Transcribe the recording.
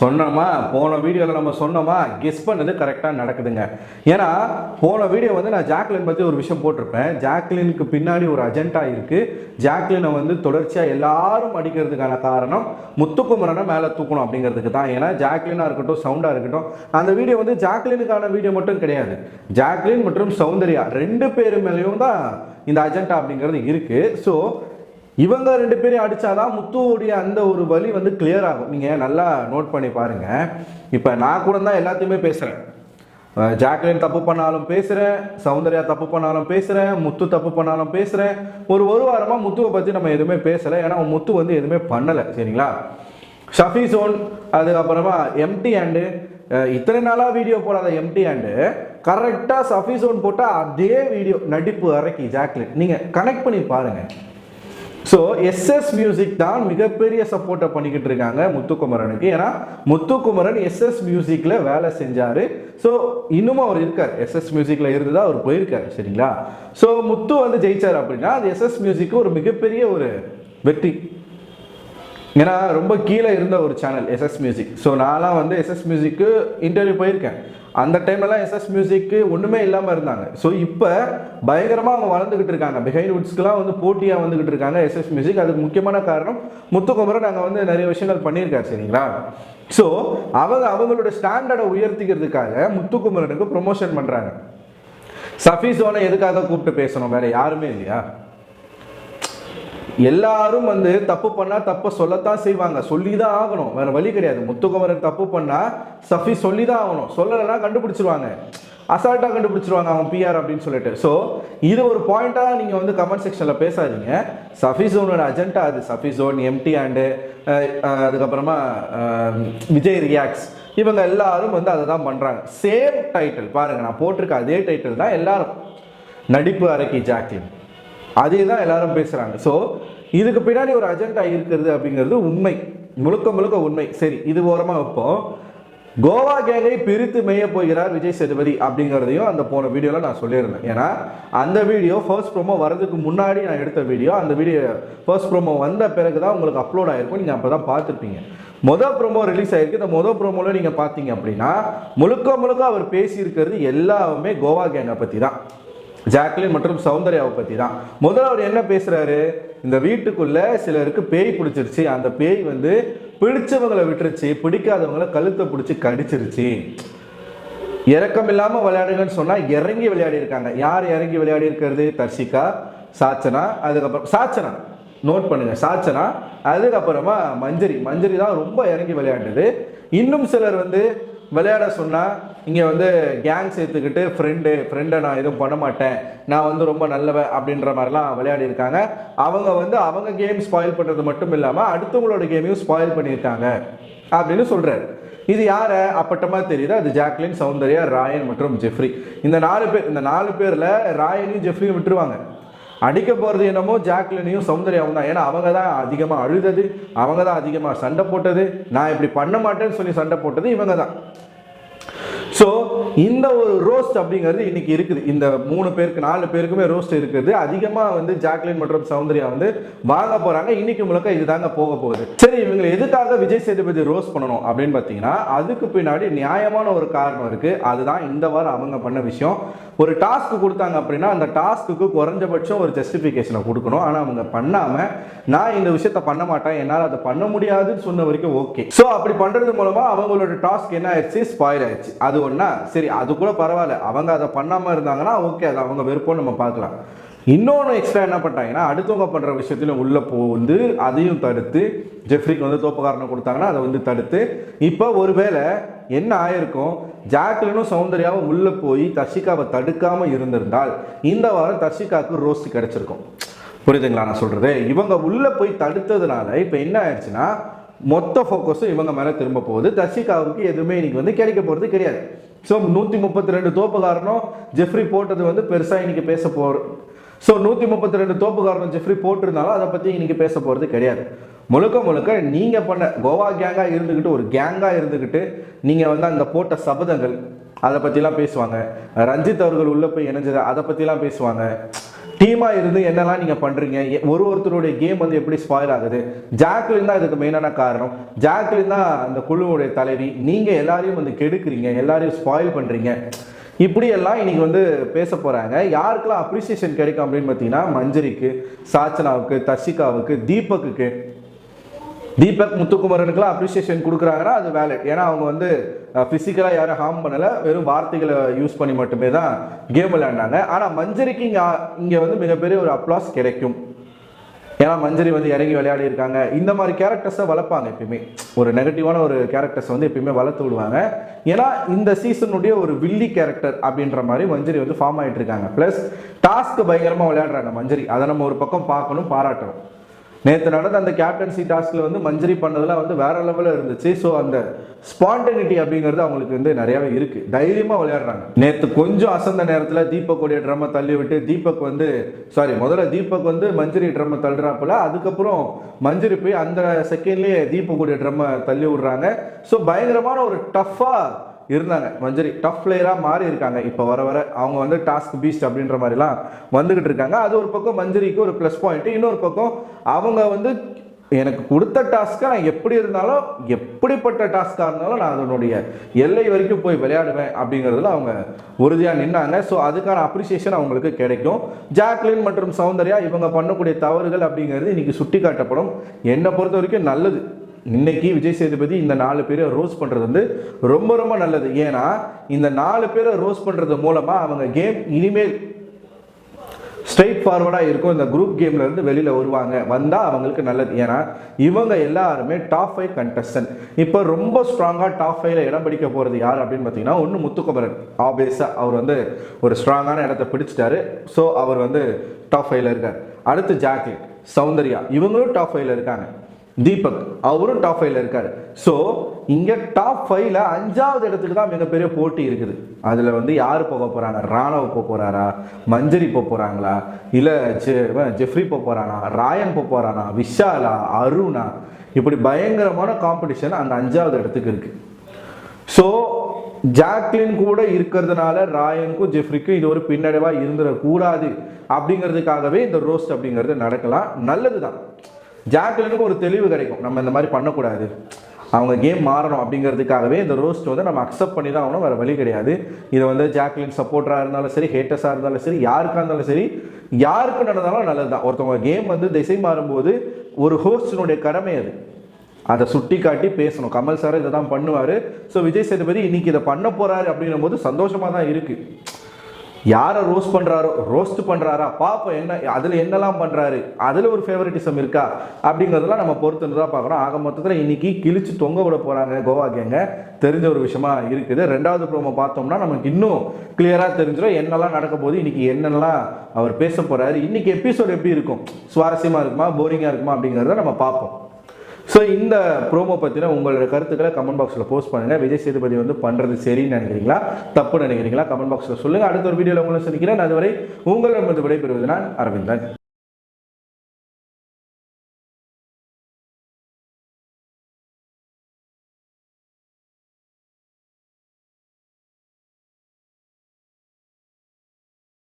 சொன்னோமா? போன வீடியோவில் நம்ம சொன்னோமா? கெஸ் பண்ணது கரெக்டாக நடக்குதுங்க. ஏன்னா போன வீடியோ வந்து நான் ஜாக்லின் பற்றி ஒரு விஷயம் போட்டிருப்பேன். ஜாக்லினுக்கு பின்னாடி ஒரு அஜெண்டா இருக்குது ஜாக்லினை வந்து தொடர்ச்சியாக எல்லாரும் அடிக்கிறதுக்கான காரணம் முத்துக்குமரனை மேலே தூக்கணும் அப்படிங்கிறதுக்கு தான். ஏன்னா ஜாக்லினாக இருக்கட்டும் சவுண்டாக இருக்கட்டும் அந்த வீடியோ வந்து ஜாக்லினுக்கான வீடியோ மட்டும் கிடையாது. ஜாக்லின் மற்றும் சௌந்தர்யா ரெண்டு பேர் மேலேயும் தான் இந்த அஜெண்டா அப்படிங்கிறது இருக்குது ஸோ இவங்க ரெண்டு பேரையும் அடித்தாதான் முத்துவோடைய அந்த ஒரு வழி வந்து கிளியர் ஆகும். நீங்கள் நல்லா நோட் பண்ணி பாருங்க. இப்போ நான் கூட தான் எல்லாத்தையுமே பேசுகிறேன் ஜாக்லின் தப்பு பண்ணாலும் பேசுகிறேன் சௌந்தர்யா தப்பு பண்ணாலும் பேசுகிறேன் முத்து தப்பு பண்ணாலும் பேசுகிறேன் ஒரு ஒரு வாரமாக முத்துவை பற்றி நம்ம எதுவுமே பேசலை. ஏன்னா அவன் முத்து வந்து எதுவுமே பண்ணலை சரிங்களா? ஷஃபி சோன் அதுக்கப்புறமா எம்டி ஹேண்டு இத்தனை நாளாக வீடியோ போடாத எம்டி ஹேண்டு கரெக்டாக சஃபி சோன் போட்டால் அதே வீடியோ நடிப்பு அரைக்கி ஜாக்லின். நீங்கள் கனெக்ட் பண்ணி பாருங்கள் ஸோ எஸ்எஸ் மியூசிக் தான் மிகப்பெரிய சப்போர்ட்டை பண்ணிக்கிட்டு இருக்காங்க முத்துக்குமரனுக்கு. ஏன்னா முத்துக்குமரன் எஸ்எஸ் மியூசிக்கில் வேலை செஞ்சார். ஸோ இன்னமும் அவர் இருக்கார். எஸ்எஸ் மியூசிக்கில் இருந்து தான் அவர் போயிருக்காரு சரிங்களா? ஸோ முத்து வந்து ஜெயிச்சார் அப்படின்னா அது எஸ்எஸ் மியூசிக்கு ஒரு மிகப்பெரிய ஒரு வெற்றி. ஏன்னா ரொம்ப கீழே இருந்த ஒரு சேனல் எஸ்எஸ் மியூசிக் ஸோ நான்லாம் வந்து எஸ்எஸ் மியூசிக்கு இன்டர்வியூ போயிருக்கேன். அந்த டைம்லலாம் எஸ்எஸ் மியூசிக்கு ஒன்றுமே இல்லாமல் இருந்தாங்க. ஸோ இப்போ பயங்கரமாக அவங்க வளர்ந்துக்கிட்டு இருக்காங்க. பிஹைண்ட் வுட்ஸ்க்குலாம் வந்து போட்டியாக வந்துக்கிட்டு இருக்காங்க எஸ்எஸ் மியூசிக் அதுக்கு முக்கியமான காரணம் முத்துக்குமரன் நாங்கள் வந்து நிறைய விஷயங்கள் பண்ணியிருக்காரு சரிங்களா? ஸோ அவங்க அவங்களோட ஸ்டாண்டர்டை உயர்த்திக்கிறதுக்காக முத்துக்குமரனுக்கு ப்ரொமோஷன் பண்ணுறாங்க சஃபீஸோனை எதுக்காக கூப்பிட்டு பேசணும்? வேறு யாருமே இல்லையா? எல்லாரும் வந்து தப்பு பண்ணா தப்பை சொல்லத்தான் செய்வாங்க. சொல்லி தான் ஆகணும். வேற வழி கிடையாது. முத்துக்குமரன் தப்பு பண்ணா சஃபி சொல்லி தான் ஆகணும். சொல்லலைன்னா கண்டுபிடிச்சிருவாங்க. அசால்ட்டாக கண்டுபிடிச்சிருவாங்க அவன் பிஆர் அப்படின்னு சொல்லிட்டு. ஸோ இது ஒரு பாயிண்ட்டாக நீங்கள் வந்து கமெண்ட் செக்ஷனில் பேசாதீங்க. சஃபி ஜோனோட அஜெண்டா அது. சஃபி ஜோன் எம்டி அண்டு அதுக்கப்புறமா விஜய் ரியாக்ஸ் இவங்க எல்லாரும் வந்து அதை தான் பண்ணுறாங்க சேம் டைட்டில் பாருங்கள் நான் போட்டிருக்க அதே டைட்டில் தான் எல்லாரும். நடிப்பு அரைக்கி ஜாக்லின். அதே தான் எல்லாரும் பேசுகிறாங்க ஸோ இதுக்கு பின்னாடி ஒரு அஜெண்டா இருக்கிறது அப்படிங்கிறது உண்மை. முழுக்க முழுக்க உண்மை. சரி இது ஓரமாக வைப்போம். கோவா கேங்கை பிரித்து மேய போகிறார் விஜய் சேதுபதி அப்படிங்கிறதையும் அந்த போன வீடியோவில் நான் சொல்லியிருந்தேன். ஏன்னா அந்த வீடியோ ஃபர்ஸ்ட் ப்ரோமோ வரதுக்கு முன்னாடி நான் எடுத்த வீடியோ. அந்த வீடியோ ஃபர்ஸ்ட் ப்ரோமோ வந்த பிறகு தான் உங்களுக்கு அப்லோட் ஆயிருக்கும். நீங்கள் அப்போ தான் பார்த்துருப்பீங்க. மொதல் ப்ரோமோ ரிலீஸ் ஆயிருக்கு. இந்த மொதல் ப்ரோமோவில் நீங்கள் பார்த்தீங்க அப்படின்னா முழுக்க முழுக்க அவர் பேசியிருக்கிறது எல்லாமே கோவா கேங்கை பற்றி தான் ஜாக்லின் மற்றும் சௌந்தர்யாவை பற்றி தான். முதல்ல அவர் என்ன பேசுகிறாரு இந்த வீட்டுக்குள்ளே சிலருக்கு பேய் பிடிச்சிருச்சு. அந்த பேய் வந்து பிடிச்சவங்களை விட்டுருச்சு. பிடிக்காதவங்கள கழுத்தை பிடிச்சி கடிச்சிருச்சு. இறக்கம் இல்லாமல் விளையாடுங்கன்னு சொன்னால் இறங்கி விளையாடி இருக்காங்க. யார் இறங்கி விளையாடி இருக்கிறது? தர்ஷிகா சாச்சனா அதுக்கப்புறம் சாச்சனா நோட் பண்ணுங்க. சாச்சனா அதுக்கப்புறமா மஞ்சரி. மஞ்சரி தான் ரொம்ப இறங்கி விளையாண்டது. இன்னும் சிலர் வந்து விளையாட சொன்னால் இங்கே வந்து கேங் சேர்த்துக்கிட்டு ஃப்ரெண்டு ஃப்ரெண்டை நான் எதுவும் பண்ண மாட்டேன். நான் வந்து ரொம்ப நல்லவன் அப்படின்ற மாதிரிலாம் விளையாடி இருக்காங்க. அவங்க வந்து அவங்க கேம் ஸ்பாயில் பண்ணுறது மட்டும் இல்லாமல் அடுத்தவங்களோட கேமையும் ஸ்பாயில் பண்ணியிருக்காங்க அப்படின்னு சொல்கிறாரு இது யாரை? அப்பட்டமாக தெரியுது? அது ஜாக்லின் சௌந்தர்யா ராயன் மற்றும் ஜெஃப்ரி. இந்த நாலு பேர் இந்த நாலு பேரில் ராயனையும் ஜெஃப்ரியும் விட்டுருவாங்க. அடிக்க போகிறது என்னமோ ஜாக்லினையும் சௌந்தர்யாவும் தான். ஏன்னா அவங்க தான் அதிகமாக அழுதது அவங்க தான் அதிகமாக சண்டை போட்டது. நான் இப்படி பண்ண மாட்டேன்னு சொல்லி சண்டை போட்டது இவங்க தான். ஸோ இந்த ஒரு ரோஸ்ட் அப்படிங்கிறது இன்னைக்கு இருக்குது. இந்த மூணு பேருக்கு நாலு பேருக்குமே ரோஸ்ட் இருக்குது. அதிகமாக வந்து ஜாக்லின் மற்றும் சௌந்தர்யா வந்து வாங்க போகிறாங்க இன்னைக்கு முழுக்க இதுதாங்க போக போகுது. சரி இவங்களை எதுக்காக விஜய் சேதுபதி ரோஸ்ட் பண்ணணும் அப்படின்னு பார்த்தீங்கன்னா அதுக்கு பின்னாடி நியாயமான ஒரு காரணம் இருக்குது அதுதான் இந்த வாரம் அவங்க பண்ண விஷயம். ஒரு டாஸ்க் கொடுத்தாங்க அப்படின்னா அந்த டாஸ்க்கு குறைஞ்சபட்சம் ஒரு ஜஸ்டிஃபிகேஷனை கொடுக்கணும். ஆனால் அவங்க பண்ணாமல் நான் இந்த விஷயத்த பண்ண மாட்டேன். என்னால் அதை பண்ண முடியாதுன்னு சொன்ன வரைக்கும் ஓகே ஸோ அப்படி பண்ணுறது மூலமாக அவங்களோட டாஸ்க் என்ன ஆயிடுச்சு? ஸ்பாயில் ஆயிடுச்சு. அது ஒன்றா சரி அது கூட பரவாயில்ல. அவங்க அதை பண்ணாம இருந்தாங்கன்னா ஓகே அது அவங்க விருப்பம் நம்ம பார்க்கலாம். இன்னொன்று எக்ஸ்ட்ரா என்ன பண்ணிட்டாங்கன்னா அடுத்தவங்க பண்ணுற விஷயத்திலும் உள்ளே வந்து அதையும் தடுத்து ஜெஃப்ரிக்கு வந்து தோப்புக்காரனை கொடுத்தாங்கன்னா அதை வந்து தடுத்து இப்போ ஒருவேளை என்ன ஆயிருக்கும்? ஜாக்லினும் சௌந்தர்யாவும் உள்ளே போய் தர்ஷிகாவை தடுக்காமல் இருந்திருந்தால் இந்த வாரம் தர்ஷிகாவுக்கு ரோஸ்ட் கிடைச்சிருக்கும். புரியுதுங்களா நான் சொல்கிறது இவங்க உள்ளே போய் தடுத்ததுனால இப்போ என்ன ஆயிடுச்சுன்னா மொத்த ஃபோக்கஸும் இவங்க மேலே திரும்ப போகுது. தர்ஷிகாவுக்கு எதுவுமே இன்னைக்கு வந்து கிடைக்க போகிறது கிடையாது. ஸோ நூற்றி முப்பத்தி ரெண்டு தோப்புக்காரனும் ஜெஃப்ரி போட்டது வந்து பெருசாக இன்னைக்கு பேச போகிற ஸோ நூற்றி முப்பத்தி ரெண்டு தோப்புக்காரனும் ஜெஃப்ரி போட்டிருந்தாலும் அதை பற்றி இன்னைக்கு பேச போகிறது கிடையாது. முழுக்க முழுக்க நீங்கள் பண்ண கோவா கேங்காக இருந்துக்கிட்டு ஒரு கேங்காக இருந்துக்கிட்டு நீங்கள் வந்து அந்த போட்ட சபதங்கள் அதை பற்றிலாம் பேசுவாங்க. ரஞ்சித் அவர்கள் உள்ளே போய் இணைஞ்சது அதை பற்றிலாம் பேசுவாங்க. டீமாக இருந்து என்னெல்லாம் நீங்கள் பண்ணுறீங்க எ- ஒரு ஒருத்தருடைய கேம் வந்து எப்படி ஸ்பாயில் ஆகுது? ஜாக்லின் தான் இதுக்கு மெயினான காரணம். ஜாக்லின் தான் அந்த குழுவுடைய தலைவி. நீங்கள் எல்லாரையும் வந்து கெடுக்குறீங்க எல்லாரையும் ஸ்பாயில் பண்ணுறீங்க இப்படியெல்லாம் இன்னைக்கு வந்து பேச போகிறாங்க யாருக்கெல்லாம் அப்ரிசியேஷன் கிடைக்கும் அப்படின்னு பார்த்தீங்கன்னா மஞ்சரிக்கு சாச்சனாவுக்கு தர்ஷிகாவுக்கு தீபக்குக்கு. தீபக் முத்துக்குமரனுக்குலாம் அப்ரிசியேஷன் கொடுக்குறாங்கன்னா அது வேலிட் ஏன்னா அவங்க வந்து ஃபிசிக்கலாக யாரும் ஹார்ம் பண்ணலை. வெறும் வார்த்தைகளை யூஸ் பண்ணி மட்டுமே தான் கேம் விளையாண்டாங்க ஆனால் மஞ்சரிக்கு இங்கே இங்கே வந்து மிகப்பெரிய ஒரு அப்ளாஸ் கிடைக்கும். ஏன்னா மஞ்சரி வந்து இறங்கி விளையாடி இருக்காங்க. இந்த மாதிரி கேரக்டர்ஸை வளர்ப்பாங்க எப்பயுமே. ஒரு நெகட்டிவான ஒரு கேரக்டர்ஸ் வந்து எப்பயுமே வளர்த்து விடுவாங்க. ஏன்னா இந்த சீசனுடைய ஒரு வில்லி கேரக்டர் அப்படின்ற மாதிரி மஞ்சரி வந்து ஃபார்ம் ஆகிட்டு இருக்காங்க. ப்ளஸ் டாஸ்க் பயங்கரமாக விளையாடுறாங்க மஞ்சரி. அதை நம்ம ஒரு பக்கம் பார்க்கணும் பாராட்டணும். நேற்று நடந்த அந்த கேப்டன்சி டாஸ்கில் வந்து மஞ்சரி பண்ணதெல்லாம் வந்து வேற லெவலில் இருந்துச்சு. ஸோ அந்த ஸ்பான்டனிட்டி அப்படிங்கிறது அவங்களுக்கு வந்து நிறையாவே இருக்குது தைரியமாக விளையாடுறாங்க. நேற்று கொஞ்சம் அசந்த நேரத்தில் தீபக்குடைய ட்ரம்மை தள்ளி விட்டு தீபக் வந்து சாரி முதல்ல தீபக் வந்து மஞ்சரி ட்ரம்மை தள்ளுறாப்புல அதுக்கப்புறம் மஞ்சரி போய் அந்த செகண்ட்லேயே தீபக்குடைய ட்ரம்மை தள்ளி விடுறாங்க ஸோ பயங்கரமான ஒரு டஃப்பாக இருந்தாங்க. மஞ்சரி டஃப் பிளேயராக மாறி இருக்காங்க. இப்போ வர வர அவங்க வந்து டாஸ்க் பீஸ்ட் அப்படின்ற மாதிரிலாம் வந்துக்கிட்டு இருக்காங்க. அது ஒரு பக்கம் மஞ்சரிக்கு ஒரு ப்ளஸ் பாயிண்ட்டு இன்னொரு பக்கம் அவங்க வந்து எனக்கு கொடுத்த டாஸ்க்கை நான் எப்படி இருந்தாலும் எப்படிப்பட்ட டாஸ்க்காக இருந்தாலும் நான் அதனுடைய எல்லை வரைக்கும் போய் விளையாடுவேன் அப்படிங்கிறதுல அவங்க உறுதியாக நின்னாங்க. ஸோ அதுக்கான அப்ரிசியேஷன் அவங்களுக்கு கிடைக்கும். ஜாக்லின் மற்றும் சௌந்தர்யா இவங்க பண்ணக்கூடிய தவறுகள் அப்படிங்கிறது இன்னைக்கு சுட்டி காட்டப்படும் என்னை பொறுத்த வரைக்கும் நல்லது. இன்னைக்கு விஜய் சேதுபதி இந்த நாலு பேரை ரோஸ் பண்ணுறது வந்து ரொம்ப ரொம்ப நல்லது. ஏன்னா இந்த நாலு பேரை ரோஸ் பண்ணுறது மூலமாக அவங்க கேம் இனிமேல் ஸ்ட்ரைட் ஃபார்வர்டாக இருக்கும். இந்த குரூப் கேம்லேருந்து வெளியில் வருவாங்க. வந்தால் அவங்களுக்கு நல்லது. ஏன்னா இவங்க எல்லாருமே டாப் ஃபைவ் கண்டஸ்டன்ட் இப்போ ரொம்ப ஸ்ட்ராங்காக டாப் ஃபைவ்ல இடம் பிடிக்க போகிறது யார் அப்படின்னு பார்த்தீங்கன்னா ஒன்று முத்துக்குமரன். ஆப்வியஸாக அவர் வந்து ஒரு ஸ்ட்ராங்கான இடத்த பிடிச்சிட்டாரு. ஸோ அவர் வந்து டாப் ஃபைவ்ல இருக்கார். அடுத்து ஜாக்லின் சௌந்தர்யா. இவங்களும் டாப் ஃபைவ்ல இருக்காங்க. தீபக் அவரும் டாப் ஃபைவ்ல இருக்கார். ஸோ இங்கே டாப் ஃபைவ்ல அஞ்சாவது இடத்துக்கு தான் மிகப்பெரிய போட்டி இருக்குது. அதில் வந்து யார் போக போகிறாங்க ராணவ் போக போகிறாரா மஞ்சரி போக போகிறாங்களா இல்லை ஜெ- ஜெஃப்ரி போக போகிறானா ராயன் போக போகிறானா விஷாலா? அருணா? இப்படி பயங்கரமான காம்படிஷன் அந்த அஞ்சாவது இடத்துக்கு இருக்குது ஸோ ஜாக்லின் கூட இருக்கிறதுனால ராயனுக்கும் ஜெஃப்ரிக்கும் இது ஒரு பின்னடைவாக இருந்துடக்கூடாது. அப்படிங்கிறதுக்காகவே இந்த ரோஸ்ட் அப்படிங்கிறது நடக்கலாம். நல்லது தான் ஜாக்லினுக்கு ஒரு தெளிவு கிடைக்கும். நம்ம இந்த மாதிரி பண்ணக்கூடாது. அவங்க கேம் மாறணும் அப்படிங்கிறதுக்காகவே இந்த ரோஸ்ட் வந்து நம்ம அக்செப்ட் பண்ணி தான் ஆகணும். வேறு வழி கிடையாது. இதை வந்து ஜாக்லின் சப்போர்ட்டராக இருந்தாலும் சரி ஹேட்டர்ஸாக இருந்தாலும் சரி யாருக்காக இருந்தாலும் சரி யாருக்கு நடந்தாலும் நல்லது தான் ஒருத்தவங்க கேம் வந்து திசை மாறும்போது ஒரு ஹோஸ்டினுடைய கடமை அது. அதை சுட்டி காட்டி பேசணும். கமல் சார் இதை தான் பண்ணுவார். ஸோ விஜய் சேதுபதி இன்னைக்கு இதை பண்ண போகிறாரு அப்படின்னும் போது சந்தோஷமாக தான் இருக்குது யாரை ரோஸ்ட் பண்ணுறாரோ ரோஸ்ட் பண்ணுறாரா பாப்போம் என்ன அதில் என்னெல்லாம் பண்ணுறாரு அதில் ஒரு ஃபேவரட்டிசம் இருக்கா? அப்படிங்கிறதெல்லாம் நம்ம பொறுத்து தான் பார்க்குறோம். ஆக மொத்தத்தில் இன்றைக்கி கிழிச்சு தொங்க விட போகிறாங்க கோவா கேங்க தெரிஞ்ச ஒரு விஷயமா இருக்குது. ரெண்டாவது ப்ரோமோ பார்த்தோம்னா நமக்கு இன்னும் கிளியராக தெரிஞ்சிடும் என்னெல்லாம் நடக்க போகுது இன்றைக்கி என்னெல்லாம் அவர் பேச போகிறாரு இன்றைக்கி எபிசோட் எப்படி இருக்கும்? சுவாரஸ்யமாக இருக்குமா? போரிங்காக இருக்குமா? அப்படிங்கிறத நம்ம பார்ப்போம். ஸோ இந்த ப்ரோமோ பற்றின உங்களோட கருத்துக்களை கமெண்ட் பாக்ஸில் போஸ்ட் பண்ணுங்கள் விஜய் சேதுபதி வந்து பண்ணுறது சரின்னு நினைக்கிறீங்களா? தப்பு நினைக்கிறீங்களா? கமெண்ட் பாக்ஸில் சொல்லுங்கள் அடுத்த ஒரு வீடியோவில் உங்களை சந்திக்கிறேன். அதுவரை உங்களிடம் விடைபெறுவது நான் அரவிந்தன்.